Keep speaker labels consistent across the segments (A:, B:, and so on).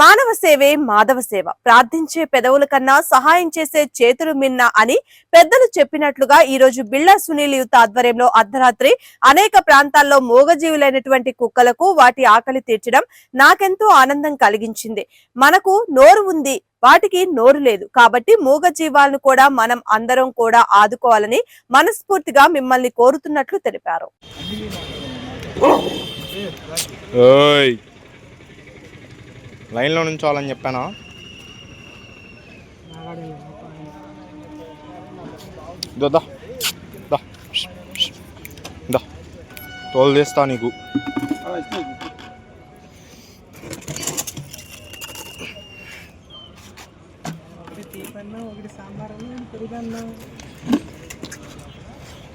A: మానవ సేవే మాధవ సేవ. ప్రార్థించే పెదవుల కన్నా సహాయం చేసే చేతులు మిన్న అని పెద్దలు చెప్పినట్లుగా ఈ రోజు బిళ్ళ సునీల్ యూత్ ఆధ్వర్యంలో అర్ధరాత్రి అనేక ప్రాంతాల్లో మూగజీవులైనటువంటి కుక్కలకు వాటి ఆకలి తీర్చడం నాకెంతో ఆనందం కలిగించింది. మనకు నోరు ఉంది వాటికి నోరు లేదు. కాబట్టి మూగ జీవాలను కూడా మనం అందరం కూడా ఆదుకోవాలని మనస్ఫూర్తిగా మిమ్మల్ని కోరుతున్నట్లు తెలిపారు.
B: లైన్లో నుంచోవాలని చెప్పానా? దో దా దా దా. తోలు తీస్తా నీకు.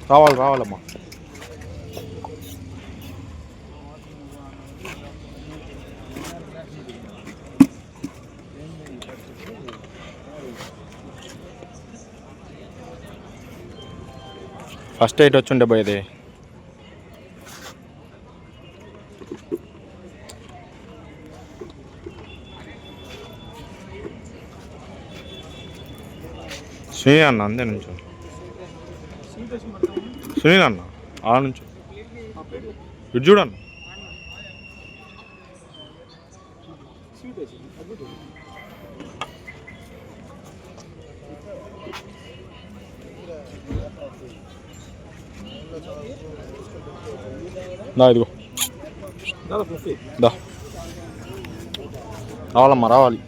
B: రావాలి రావాలమ్మా. ఫస్ట్ ఎయిట్ వచ్చి వచ్చుండే పోయేది సునీల్ అన్న అందే నుంచో. సునీల్ అన్న ఆ నుంచో. ఇటు చూడన్న దా ఇదిగో. దా. రావాలమ్మా రావాలి.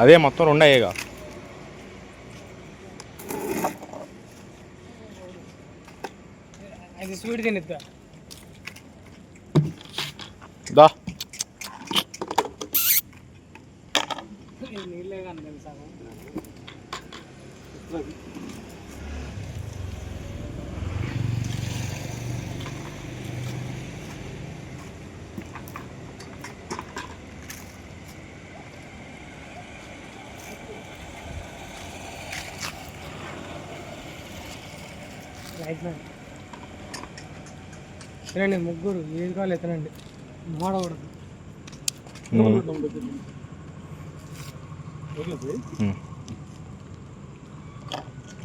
B: అదే మొత్తం రెండు అయ్యేగా.
C: అది స్వీట్ తినిద్దా?
B: దా.
C: నీళ్ళే కానీ తినండి ముగ్గురు ఏది కావాలి తినండి. మోడకూడదు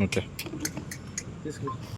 B: ఓకే
D: తీసుకెళ్ళి